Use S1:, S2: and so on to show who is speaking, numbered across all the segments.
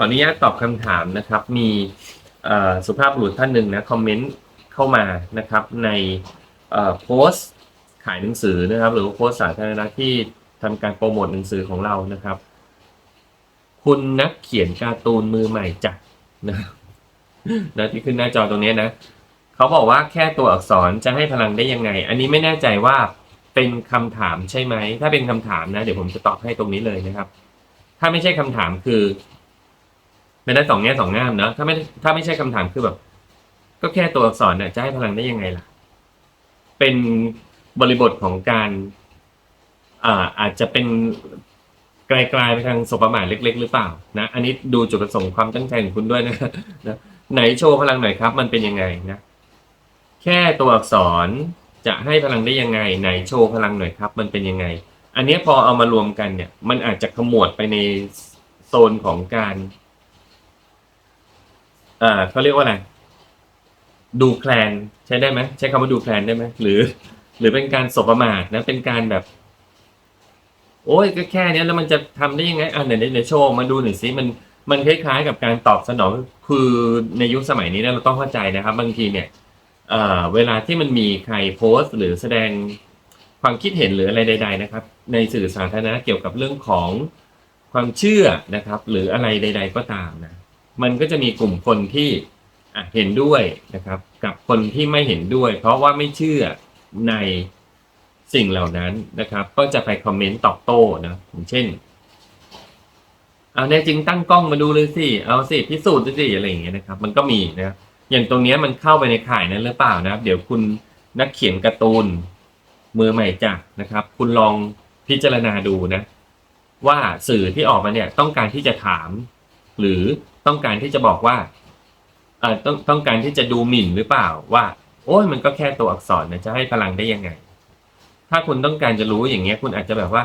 S1: ขออนุญาตตอบคำถามนะครับ มีสุภาพบุรุษท่านหนึ่งนะคอมเมนต์เข้ามานะครับในโพสต์ขายหนังสือนะครับ หรือว่าโพสต์สาธารณะที่ทำการโปรโมทหนังสือของเรานะครับ คุณนักเขียนการ์ตูนมือใหม่จัดนะนะที่ขึ้นหน้าจอตรงนี้นะเขาบอกว่าแค่ตัวอักษรจะให้พลังได้ยังไง อันนี้ไม่แน่ใจว่าเป็นคำถามใช่ไหม ถ้าเป็นคำถามนะ เดี๋ยวผมจะตอบให้ตรงนี้เลยนะครับ ถ้าไม่ใช่คำถามคือ ไม่ได้สองแง่สองงามเนอะถ้าไม่ถ้าไม่ใช่คำถามคือแบบ ก็แค่ตัวอักษรเนี่ยจะให้พลังได้ยังไงล่ะ เป็นบริบทของการอ่าอาจจะเป็นไกลๆไปทางสบประมาทเล็ก ๆ หรือเปล่า นะ อันนี้ดูจุดประสงค์ความตั้งใจของคุณด้วยนะนะไหนโชว์พลังหน่อยครับ มันเป็นยังไงนะแค่ตัวอักษรจะให้พลังได้ยังไง ไหนโชว์พลังหน่อยครับ มันเป็นยังไง อันนี้พอเอามารวมกันเนี่ย มันอาจจะขมวดไปในโซนของการ อ่าเขาเรียกว่าอะไร ดูแคลนใช้ได้ไหมใช้คำว่าดูแคลนได้ไหมหรือ หรือเป็นการสบประมาทนะเป็นการแบบ โอ้ยก็แค่เนี้ยแล้วมันจะทำได้ยังไงอะไหนไหนไหนโชว์มาดูหน่อยสิมันมันคล้ายๆกับการตอบสนองคือในยุคสมัยนี้เนี่ยเราต้องเข้าใจนะครับ บางทีเนี่ย เอ่อเวลาที่มันมีใครโพสต์ หรือแสดงความคิดเห็นหรืออะไรใด ๆ นะครับ ในสื่อสาธารณะเกี่ยวกับเรื่องของความเชื่อนะครับ หรืออะไรใด ๆ ก็ตามนะ มันก็จะมีกลุ่มคนที่เห็นด้วยนะครับ กับคนที่ไม่เห็นด้วย เพราะว่าไม่เชื่อในสิ่งเหล่านั้นนะครับ ก็จะไปคอมเมนต์ตอบโต้นะอย่างเช่น เอาแน่จริงตั้งกล้องมาดูเลยสิเอาสิพิสูจน์ดูสิอะไรอย่างเงี้ยนะครับ มันก็มีนะครับอย่างตรงนี้มันเข้าไปในข่ายนั้นหรือเปล่านะครับ เดี๋ยวคุณนักเขียนการ์ตูนมือใหม่จักนะครับ คุณลองพิจารณาดูนะ ว่าสื่อที่ออกมาเนี่ยต้องการที่จะถาม หรือ ต้องการที่จะบอกว่าเออต้องต้องการที่จะดูหมิ่นหรือเปล่าว่า โอ้ยมันก็แค่ตัวอักษรนะจะให้พลังได้ยังไง ถ้าคุณต้องการจะรู้อย่างเงี้ย คุณอาจจะแบบว่า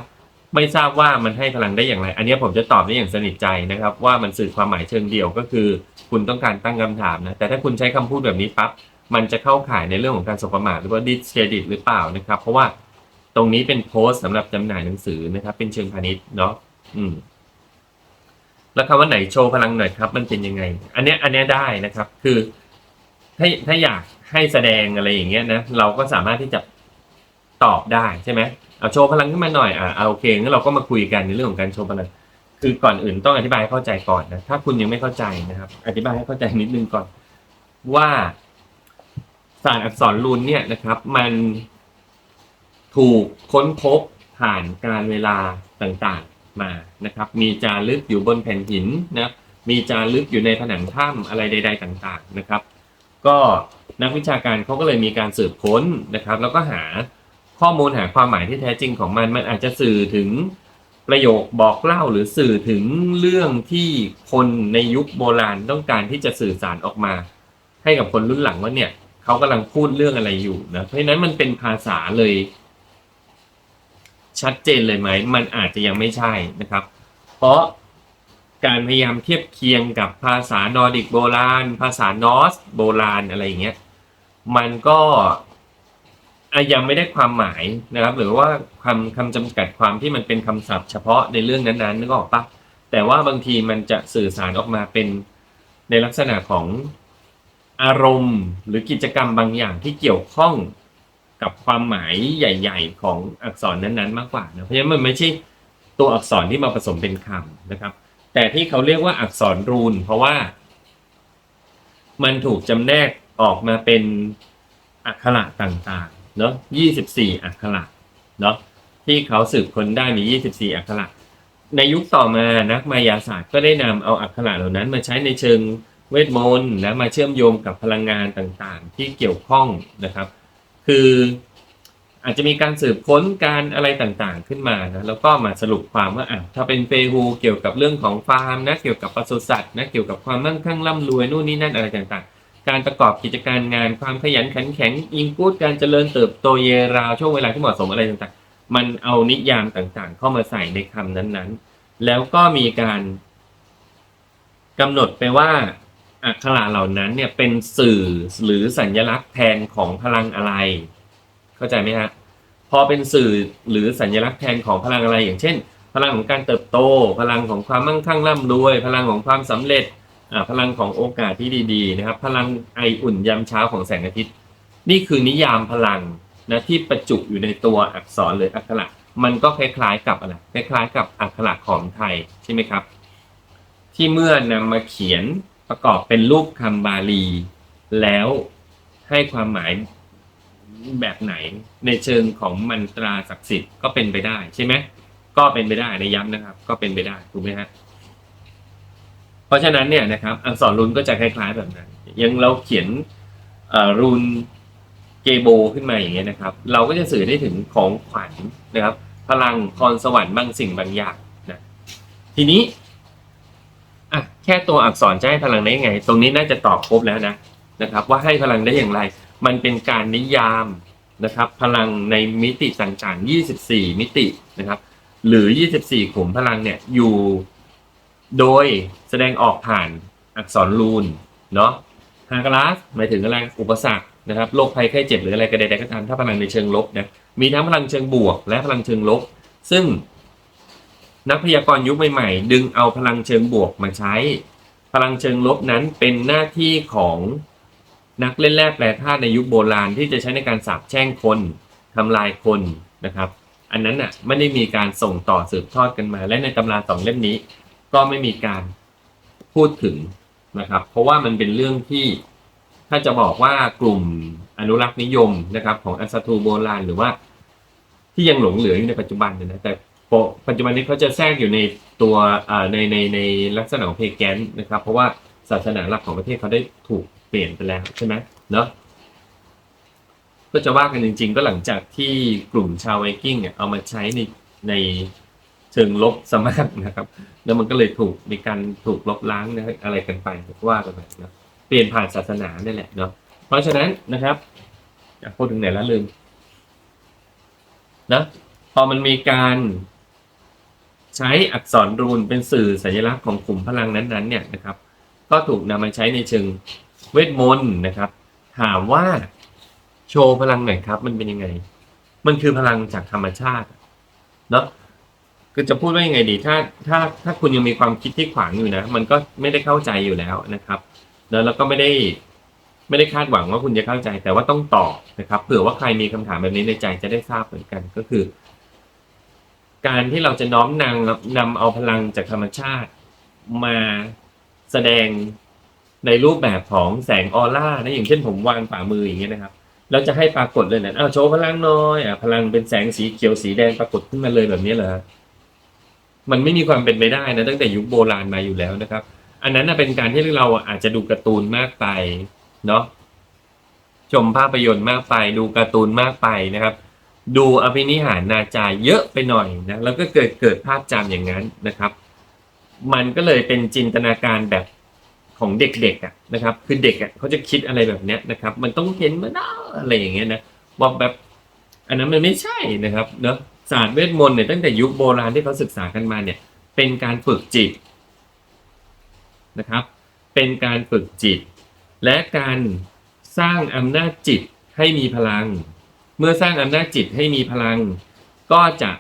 S1: ไม่ทราบว่ามันให้พลังได้อย่างไร อันนี้ผมจะตอบได้อย่างสนิทใจนะครับ ว่ามันสื่อความหมายเชิงเดียวก็คือ คุณต้องการตั้งคำถามนะแต่ถ้าคุณใช้คำพูดแบบนี้ปั๊บมันจะเข้าข่ายในเรื่องของการสบประมาทหรือว่าดิสเครดิตหรือเปล่านะครับ เพราะว่าตรงนี้เป็นโพสต์สำหรับจำหน่ายหนังสือนะครับ เป็นเชิงพาณิชย์เนาะอืม แล้วคำว่าไหนโชว์พลังหน่อยครับ มันเป็นยังไง อันเนี้ยอันเนี้ยได้นะครับ คือถ้าถ้าอยากให้แสดงอะไรอย่างเงี้ยนะเราก็สามารถที่จะตอบได้ใช่ไหมเอาโชว์พลังขึ้นมาหน่อยอ่าเอาโอเคงั้นเราก็มาคุยกันในเรื่องของการโชว์พลัง คือก่อนอื่นต้องอธิบายให้เข้าใจก่อนนะถ้าคุณยังไม่เข้าใจนะครับ อธิบายให้เข้าใจนิดนึงก่อน ว่าศาสตร์อักษรรูนเนี่ยนะครับ มันถูกค้นพบผ่านการเวลาต่างๆ มานะครับ มีจารึกอยู่บนแผ่นหินนะมีจารึกอยู่ในผนังถ้ำอะไรใด ๆ ต่างๆนะครับ ก็นักวิชาการเขาก็เลยมีการสืบค้นนะครับ แล้วก็หาข้อมูลหาความหมายที่แท้จริงของมัน มันอาจจะสื่อถึงประโยคบอกเล่าหรือสื่อถึงเรื่องที่คนในยุคโบราณต้องการที่จะสื่อสารออกมา ให้กับคนรุ่นหลังว่าเนี่ยเขากำลังพูดเรื่องอะไรอยู่นะเพราะฉะนั้นมันเป็นภาษาเลย ชัดเจนเลยไหม มันอาจจะยังไม่ใช่นะครับ เพราะการพยายามเทียบเคียงกับภาษานอร์ดิกโบราณ ภาษานอสโบราณอะไรอย่างเงี้ย มันก็ยังไม่ได้ความหมายนะครับ หรือว่าคำคำจำกัดความที่มันเป็นคำศัพท์เฉพาะในเรื่องนั้นๆนึกออกปะแต่ว่าบางทีมันจะสื่อสารออกมาเป็นในลักษณะของอารมณ์หรือกิจกรรมบางอย่างที่เกี่ยวข้อง กับความหมายใหญ่ ๆ ของอักษรนั้นๆ มากกว่านะเพราะฉะนั้นมันไม่ใช่ตัวอักษรที่มาผสมเป็นคำนะครับ แต่ที่เขาเรียกว่าอักษรรูน เพราะว่า มันถูกจำแนกออกมาเป็นอักขระต่างๆเนาะ24อักขระเนาะที่เขาสืบค้นได้มี 24 อักขระ ในยุคต่อมานักมายาศาสตร์ก็ได้นำเอาอักขระเหล่านั้นมาใช้ในเชิงเวทมนต์และมาเชื่อมโยงกับพลังงานต่างๆ ที่เกี่ยวข้องนะครับ คืออาจจะมีการสืบค้นการอะไรต่างๆขึ้นมานะแล้วก็มาสรุปความว่าอะถ้าเป็นเฟฮูเกี่ยวกับเรื่องของฟาร์มนะเกี่ยวกับปศุสัตว์นะเกี่ยวกับความมั่งคั่งร่ำรวยนู่นนี่นั่นอะไรต่างๆ การประกอบกิจการงานความขยันขันแข็งอิงกูดการเจริญเติบโตเยราวช่วงเวลาที่เหมาะสมอะไรต่างๆ มันเอานิยามต่างๆ เข้ามาใส่ในคำนั้นๆ แล้วก็มีการกำหนดไปว่า อักขระเหล่านั้นเนี่ยเป็นสื่อหรือสัญลักษณ์แทนของพลังอะไร เข้าใจไหมฮะพอเป็นสื่อหรือสัญลักษณ์แทนของพลังอะไร อย่างเช่น พลังของการเติบโต พลังของความมั่งคั่งร่ำรวย พลังของความสำเร็จอ่าพลังของโอกาสที่ดีๆนะครับ พลังไออุ่นยามเช้าของแสงอาทิตย์ นี่คือนิยามพลังนะที่ประจุอยู่ในตัวอักษรหรืออักขระมันก็คล้ายๆกับอะไรคล้ายๆกับอักขระของไทยใช่ไหมครับ ที่เมื่อนำมาเขียน ประกอบเป็นรูปคำบาลี แล้วให้ความหมายแบบไหนในเชิงของมันตราศักดิ์สิทธิ์ก็เป็นไปได้ใช่ไหมก็เป็นไปได้ในย้ำนะครับ ก็เป็นไปได้ถูกไหมฮะเพราะฉะนั้นเนี่ยนะครับอักษรรุนก็จะคล้าย ๆแบบนั้น ยังเราเขียนอ่อรุนเกโบขึ้นมาอย่างเงี้ยนะครับ เราก็จะสื่อได้ถึงของขวัญนะครับ พลังพรสวรรค์บางสิ่งบางอย่างนะทีนี้ อะแค่ตัวอักษรจะให้พลังได้ยังไง ตรงนี้น่าจะตอบครบแล้วนะนะครับ ว่าให้พลังได้อย่างไร มันเป็นการนิยามนะครับ พลังในมิติต่างๆ 24 มิตินะครับ หรือ 24 ขุมพลังเนี่ยอยู่โดยแสดงออกผ่านอักษรรูนเนาะฮากราสหมายถึงอะไรอุปสรรคนะครับโรคภัยไข้เจ็บหรืออะไรก็ใดๆก็ตามถ้าพลังในเชิงลบนะมีทั้งพลังเชิงบวกและพลังเชิงลบ ซึ่ง นักพยากรณ์ยุคใหม่ๆ ดึงเอาพลังเชิงบวกมาใช้ พลังเชิงลบนั้นเป็นหน้าที่ของนักเล่นแร่แปรธาตุในยุคโบราณที่จะใช้ในการสาบแช่งคนทำลายคนนะครับ อันนั้นน่ะไม่ได้มีการส่งต่อสืบทอดกันมา และในตำราสองเล่มนี้ ก็ไม่มีการพูดถึงนะครับ เพราะว่ามันเป็นเรื่องที่ถ้าจะบอกว่ากลุ่มอนุรักษ์นิยมนะครับ ของอัสทูโบราณหรือว่าที่ยังหลงเหลืออยู่ในปัจจุบันเนี่ยนะแต่ ปัจจุบันนี้เขาจะแทรกอยู่ในตัวในในในลักษณะของเพแกนนะครับ เพราะว่าศาสนาหลักของประเทศเขาได้ถูกเปลี่ยนไปแล้วใช่ไหมเนาะก็จะว่ากันจริง ๆ ก็หลังจากที่กลุ่มชาวไวกิ้งเนี่ยเอามาใช้ในในเชิงลบสมากนะครับ แล้วมันก็เลยถูกมีการถูกลบล้างนะอะไรกันไปว่ากันไปนะเปลี่ยนผ่านศาสนานี่แหละเนาะเพราะฉะนั้นนะครับพูดถึงไหนแล้วลืมนะพอมันมีการ ใช้อักษรรูนเป็นสื่อสัญลักษณ์ของกลุ่มพลังนั้นๆเนี่ยนะครับ ก็ถูกนำมาใช้ในเชิงเวทมนต์นะครับ ถามว่าโชว์พลังหน่อยครับ มันเป็นยังไง มันคือพลังจากธรรมชาติเนาะคือจะพูดว่ายังไงดี ถ้าถ้าถ้าคุณยังมีความคิดที่ขวางอยู่นะ มันก็ไม่ได้เข้าใจอยู่แล้วนะครับ แล้วแล้วก็ไม่ได้ไม่ได้คาดหวังว่าคุณจะเข้าใจ แต่ว่าต้องตอบนะครับ เผื่อว่าใครมีคำถามแบบนี้ในใจจะได้ทราบเหมือนกัน ก็คือ การที่เราจะน้อมนำนำเอาพลังจากธรรมชาติ มาแสดงในรูปแบบของแสงออร่านะอย่างเช่นผมวางฝ่ามืออย่างเงี้ยนะครับแล้วจะให้ปรากฏเลยนะอ้าวโชว์พลังน้อยอะพลังเป็นแสงสีเขียวสีแดงปรากฏขึ้นมาเลยแบบนี้เหรอมันไม่มีความเป็นไปได้นะตั้งแต่ยุคโบราณมาอยู่แล้วนะครับ อันนั้นเป็นการที่เราอาจจะดูการ์ตูนมากไปเนาะชมภาพยนตร์มากไป ดูการ์ตูนมากไปนะครับ ดูอภินิหารนาจาเยอะไปหน่อยนะแล้วก็เกิดเกิดภาพจำอย่างนั้นนะครับ มันก็เลยเป็นจินตนาการแบบของเด็กๆอะนะครับ คือเด็กอะเขาจะคิดอะไรแบบเนี้ยนะครับ มันต้องเห็นมันอะไรอย่างเงี้ยนะว่าแบบ อันนั้นมันไม่ใช่นะครับเนอะศาสตร์เวทมนต์เนี่ยตั้งแต่ยุคโบราณที่เขาศึกษากันมาเนี่ย เป็นการฝึกจิตนะครับ เป็นการฝึกจิต และการสร้างอำนาจจิตให้มีพลัง เมื่อสร้างอำนาจจิตให้มีพลังก็จะ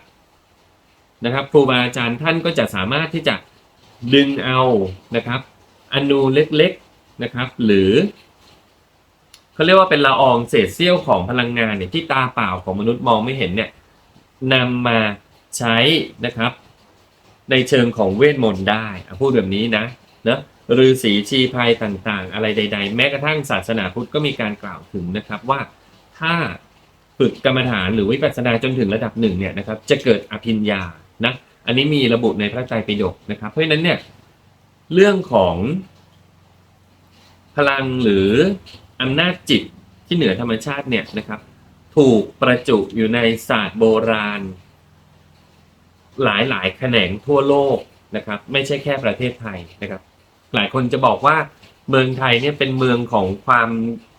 S1: นะครับครูบาอาจารย์ท่านก็จะสามารถที่จะดึงเอานะครับ อนูเล็กๆนะครับ หรือเขาเรียกว่าเป็นละอองเศษเสี้ยวของพลังงานเนี่ยที่ตาเปล่าของมนุษย์มองไม่เห็นเนี่ยนำมาใช้นะครับ ในเชิงของเวทมนต์ได้พูดแบบนี้นะนะฤาษีชีภัยต่างๆ อะไรใด ๆ แม้กระทั่งศาสนาพุทธก็มีการกล่าวถึงนะครับว่าถ้า ฝึกกรรมฐานหรือวิปัสสนาจนถึงระดับหนึ่งเนี่ยนะครับ จะเกิดอภิญญานะอันนี้มีระบุในพระไตรปิฎกนะครับ เพราะฉะนั้นเนี่ยเรื่องของพลังหรืออำนาจจิตที่เหนือธรรมชาติเนี่ยนะครับ ถูกประจุอยู่ในศาสตร์โบราณ หลายหลายแขนงทั่วโลกนะครับ ไม่ใช่แค่ประเทศไทยนะครับ หลายคนจะบอกว่าเมืองไทยเนี่ยเป็นเมืองของความ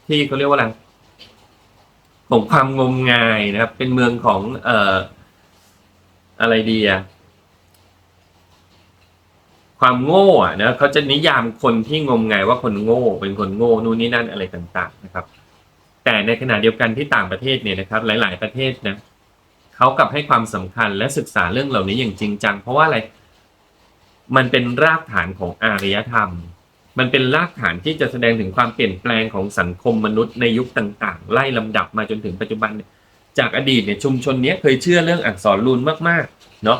S1: ที่เขาเรียกว่าอะไร ของความงมงายนะครับ เป็นเมืองของเอ่ออะไรดีอะความโง่อะนะเขาจะนิยามคนที่งมงายว่าคนโง่ เป็นคนโง่นู่นนี่นั่นอะไรต่าง ๆ นะครับ แต่ในขณะเดียวกันที่ต่างประเทศเนี่ยนะครับ หลาย ๆ ประเทศนะเขากลับให้ความสำคัญและศึกษาเรื่องเหล่านี้อย่างจริงจัง เพราะว่าอะไร มันเป็นรากฐานของอารยธรรม มันเป็นรากฐานที่จะแสดงถึงความเปลี่ยนแปลงของสังคมมนุษย์ในยุคต่างๆ ไล่ลำดับมาจนถึงปัจจุบันเนี่ยจากอดีตเนี่ยชุมชนเนี้ยเคยเชื่อเรื่องอักษรรูนมากๆเนาะ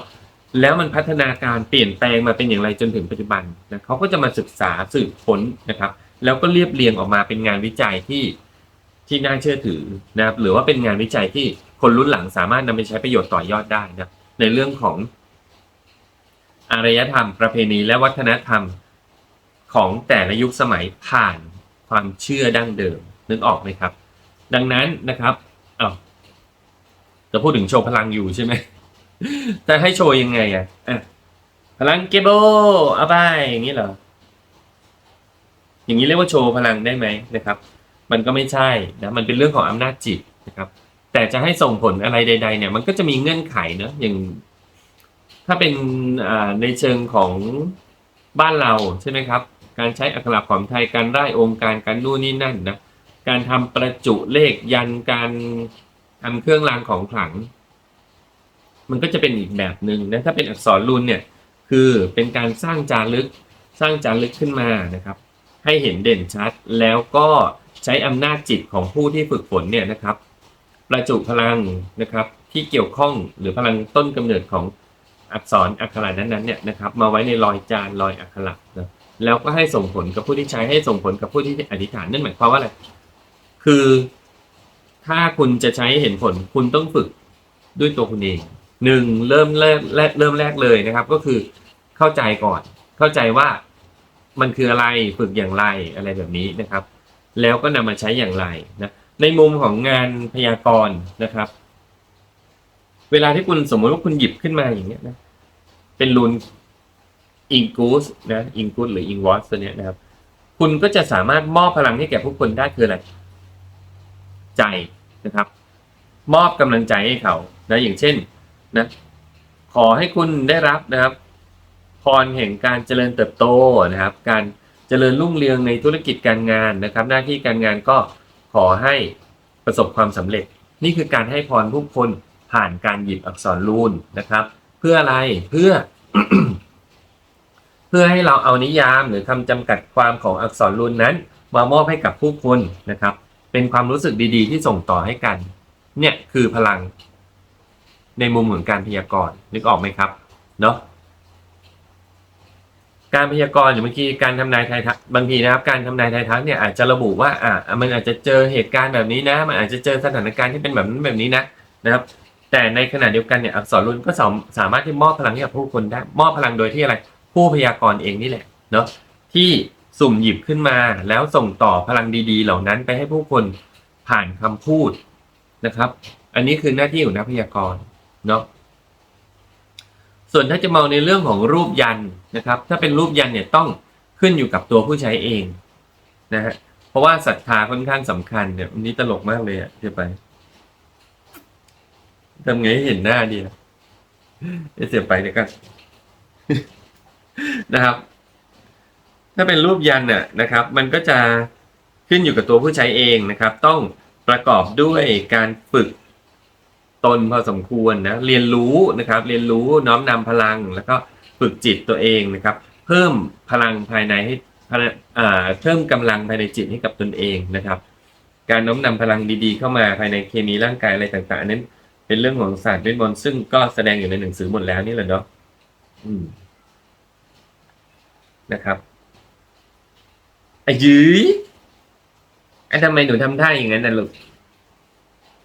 S1: แล้วมันพัฒนาการเปลี่ยนแปลงมาเป็นอย่างไรจนถึงปัจจุบันนะเขาก็จะมาศึกษาสืบค้นนะครับ แล้วก็เรียบเรียงออกมาเป็นงานวิจัยที่ที่น่าเชื่อถือนะครับหรือว่าเป็นงานวิจัยที่คนรุ่นหลังสามารถนำไปใช้ประโยชน์ต่อยอดได้นะในเรื่องของอารยธรรม ประเพณีและวัฒนธรรม ของแต่ละยุคสมัยผ่านความเชื่อดั้งเดิมนึกออกไหมครับ ดังนั้นนะครับอ้าวจะพูดถึงโชว์พลังอยู่ใช่ไหมจะให้โชว์ยังไงอะอะพลังเกโบเอาไปอย่างนี้เหรออย่างนี้เรียกว่าโชว์พลังได้ไหมนะครับ มันก็ไม่ใช่นะมันเป็นเรื่องของอำนาจจิตนะครับ แต่จะให้ส่งผลอะไรใด ๆ เนี่ย มันก็จะมีเงื่อนไขเนอะอย่าง ถ้าเป็นอ่าในเชิงของบ้านเราใช่ไหมครับ การใช้อักขระของไทยการได้องค์การการนู่นนี่นั่นนะการทำประจุเลขยันการทำเครื่องรางของขลัง มันก็จะเป็นอีกแบบหนึ่งนะถ้าเป็นอักษรรูนเนี่ยคือเป็นการสร้างจารึกสร้างจารึกขึ้นมานะครับ ให้เห็นเด่นชัดแล้วก็ใช้อำนาจจิตของผู้ที่ฝึกฝนเนี่ยนะครับ ประจุพลังนะครับที่เกี่ยวข้องหรือพลังต้นกำเนิดของอักษรอักขระนั้นๆเนี่ยนะครับ มาไว้ในรอยจานรอยอักขระนะ แล้วก็ให้ส่งผลกับผู้ที่ใช้ให้ส่งผลกับผู้ที่อธิษฐานนั่นหมายความว่าอะไร คือถ้าคุณจะใช้เห็นผลคุณต้องฝึกด้วยตัวคุณเองหนึ่งเริ่มแรกเริ่มแรกเลยนะครับ ก็คือเข้าใจก่อน เข้าใจว่ามันคืออะไรฝึกอย่างไรอะไรแบบนี้นะครับ แล้วก็นำมาใช้อย่างไรนะในมุมของงานพยากรณ์นะครับ เวลาที่คุณสมมติว่าคุณหยิบขึ้นมาอย่างเงี้ยนะเป็นรูน อิงกูสนะอิงกูสหรืออิงวอสตัวเนี้ยนะครับ คุณก็จะสามารถมอบพลังให้แก่ผู้คนได้คืออะไร ใจนะครับ มอบกำลังใจให้เขานะอย่างเช่นนะขอให้คุณได้รับนะครับพรแห่งการเจริญเติบโตนะครับ การเจริญรุ่งเรืองในธุรกิจการงานนะครับ หน้าที่การงานก็ขอให้ประสบความสำเร็จ นี่คือการให้พรผู้คนผ่านการหยิบอักษรรูนนะครับ เพื่ออะไรเพื่อ พื่อให้เราเอานิยามหรือคำจำกัดความของอักษรรูนนั้น มามอบให้กับผู้คนนะครับ เป็นความรู้สึกดีๆ ที่ส่งต่อให้กัน เนี่ยคือพลัง ในมุมของการพยากรณ์นึกออกไหมครับเนาะการพยากรณ์อย่างเมื่อกี้การทำนายทายทักบางทีนะครับ การทำนายทายทักเนี่ยอาจจะระบุว่าอ่ามันอาจจะเจอเหตุการณ์แบบนี้นะ มันอาจจะเจอสถานการณ์ที่เป็นแบบนั้นแบบนี้นะนะครับ แต่ในขณะเดียวกันเนี่ยอักษรรุนก็สามสามารถที่มอบพลังให้กับผู้คนได้มอบพลังโดยที่อะไร ผู้พยากรณ์เองนี่แหละเนาะที่สุ่มหยิบขึ้นมาแล้วส่งต่อพลังดีๆ เหล่านั้นไปให้ผู้คนผ่านคำพูดนะครับ อันนี้คือหน้าที่ของนักพยากรณ์เนาะส่วนถ้าจะมองในเรื่องของรูปยันนะครับ ถ้าเป็นรูปยันเนี่ยต้องขึ้นอยู่กับตัวผู้ใช้เองนะฮะเพราะว่าศรัทธาค่อนข้างสำคัญเนี่ยวันนี้ตลกมากเลยอะเดี๋ยวไปทำไงให้เห็นหน้าดีนะเสียไปเดี๋ยวกัน นะครับ ถ้าเป็นรูปยันน่ะนะครับ มันก็จะขึ้นอยู่กับตัวผู้ใช้เองนะครับ ต้องประกอบด้วยการฝึกตนพอสมควรนะเรียนรู้นะครับ เรียนรู้น้อมนำพลังแล้วก็ฝึกจิตตัวเองนะครับ เพิ่มพลังภายในให้เพิ่มกำลังภายในจิตให้กับตนเองนะครับ การน้อมนำพลังดีๆ เข้ามาภายในเคมีร่างกายอะไรต่างๆนนั้นเป็นเรื่องของศาสตร์เวทมนต์ซึ่งก็แสดงอยู่ในหนังสือหมดแล้วนี่แหละเนาะอืม นะครับไอ้ยื้ยไอ้ทำไมหนูทำท่าอย่างนั้นน่ะลูก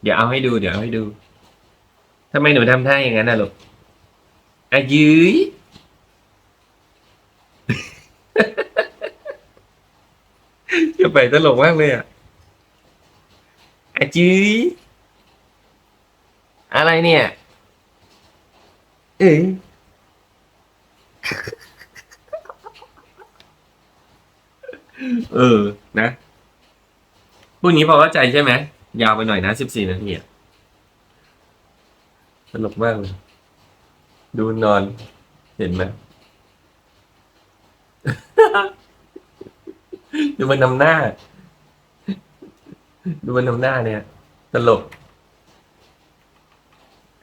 S1: เดี๋ยวเอาให้ดู เดี๋ยวเอาให้ดูทำไมหนูทำท่าอย่างนั้นน่ะลูกไอ้ยื้ยจะไปตลกมากเลยอะไอ้ยื้ยอะไรเนี่ย เอ้ เออ นะพวกนี้พอเข้าใจใช่ไหม ยาวไปหน่อยนะสิบสี่นาทีอะสนุกมากเลย ดูนอน เห็นไหมดูมันนำหน้า ดูมันนำหน้าเนี่ยตลก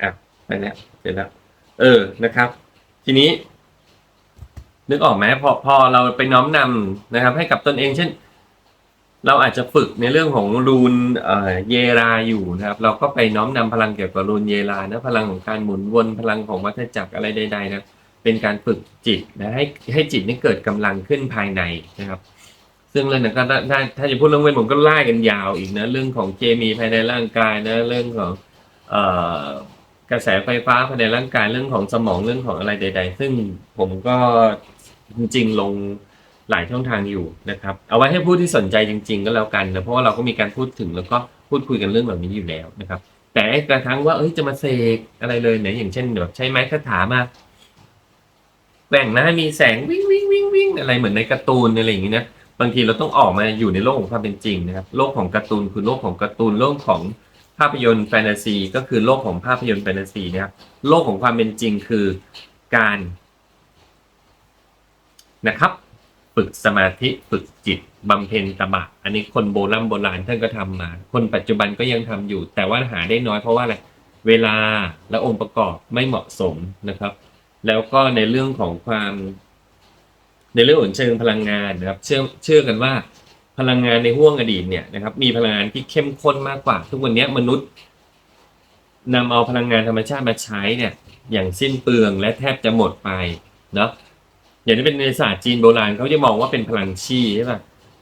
S1: อะไปแล้วเสร็จแล้ว เออนะครับ ทีนี้ นึกออกไหมพอพอเราไปน้อมนำนะครับ ให้กับตนเองเช่น เราอาจจะฝึกในเรื่องของรูนเยราอยู่นะครับ เราก็ไปน้อมนำพลังเกี่ยวกับรูนเยรานะพลังของการหมุนวนพลังของวัฏจักรอะไรใดๆนะเป็นการฝึกจิตนะให้ให้จิตนี่เกิดกำลังขึ้นภายในนะครับ ซึ่งเรื่องนั้นก็ได้ได้ถ้าจะพูดเรื่องเวทมนต์ก็ไล่กันยาวอีกนะเรื่องของเคมีภายในร่างกายนะเรื่องของเอ่อกระแสไฟฟ้าภายในร่างกายเรื่องของสมองเรื่องของอะไรใด ๆ ซึ่งผมก็ จริงๆ ลงหลายช่องทางอยู่นะครับ เอาไว้ให้ผู้ที่สนใจจริง ๆ ก็แล้วกันนะเพราะว่าเราก็มีการพูดถึงแล้วก็พูดคุยกันเรื่องเหล่านี้อยู่แล้วนะครับ แต่กระทั่งว่าเอ้ยจะมาเสกอะไรเลยเนี่ยอย่างเช่นแบบใช้ไม้คาถามาแกว่งหน้ามีแสงวิ่งวิ่งวิ่งวิ่งอะไรเหมือนในการ์ตูนอะไรอย่างนี้นะบางทีเราต้องออกมาอยู่ในโลกของความเป็นจริงนะครับ โลกของการ์ตูนคือโลกของการ์ตูนโลกของภาพยนตร์แฟนตาซีก็คือโลกของภาพยนตร์แฟนตาซีนะครับโลกของความเป็นจริงคือการ นะครับ ฝึกสมาธิฝึกจิตบำเพ็ญตบะ อันนี้คนโบราณโบราณท่านก็ทำมา คนปัจจุบันก็ยังทำอยู่ แต่ว่าหาได้น้อยเพราะว่าอะไรเวลาและองค์ประกอบไม่เหมาะสมนะครับ แล้วก็ในเรื่องของความ ในเรื่องของเชิงพลังงานนะครับ เชื่อเชื่อกันว่าพลังงานในห่วงอดีตเนี่ยนะครับ มีพลังงานที่เข้มข้นมากกว่า ทุกวันนี้มนุษย์นำเอาพลังงานธรรมชาติมาใช้เนี่ย อย่างสิ้นเปลืองและแทบจะหมดไปเนาะ อย่างที่เป็นในศาสตร์จีนโบราณเขาจะมองว่าเป็นพลังชีใช่ป่ะ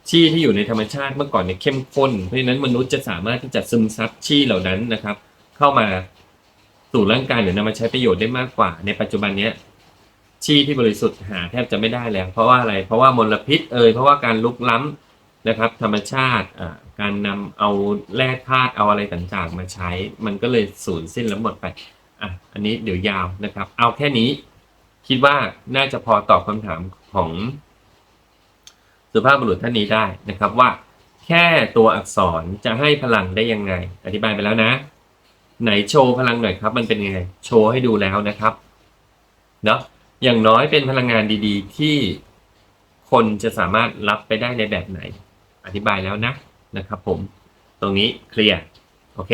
S1: ชีที่อยู่ในธรรมชาติเมื่อก่อนเนี่ยเข้มข้น เพราะฉะนั้นมนุษย์จะสามารถที่จะซึมซับชีเหล่านั้นนะครับ เข้ามาสู่ร่างกายหรือนำมาใช้ประโยชน์ได้มากกว่า ในปัจจุบันเนี้ยชีที่บริสุทธิ์หาแทบจะไม่ได้แล้ว เพราะว่าอะไรเพราะว่ามลพิษเอ่ยเพราะว่าการลุกล้ำนะครับ ธรรมชาติการนำเอาแร่ธาตุเอาอะไรต่างๆ มาใช้ มันก็เลยสูญสิ้นแล้วหมดไปอะอันนี้เดี๋ยวยาวนะครับ เอาแค่นี้ คิดว่าน่าจะพอตอบคำถามของสุภาพบุรุษท่านนี้ได้นะครับว่า แค่ตัวอักษรจะให้พลังได้ยังไง อธิบายไปแล้วนะ ไหนโชว์พลังหน่อยครับ มันเป็นยังไง โชว์ให้ดูแล้วนะครับเนาะอย่างน้อยเป็นพลังงานดีๆ ที่คนจะสามารถรับไปได้ในแบบไหน อธิบายแล้วนะนะครับผม ตรงนี้เคลียร์โอเค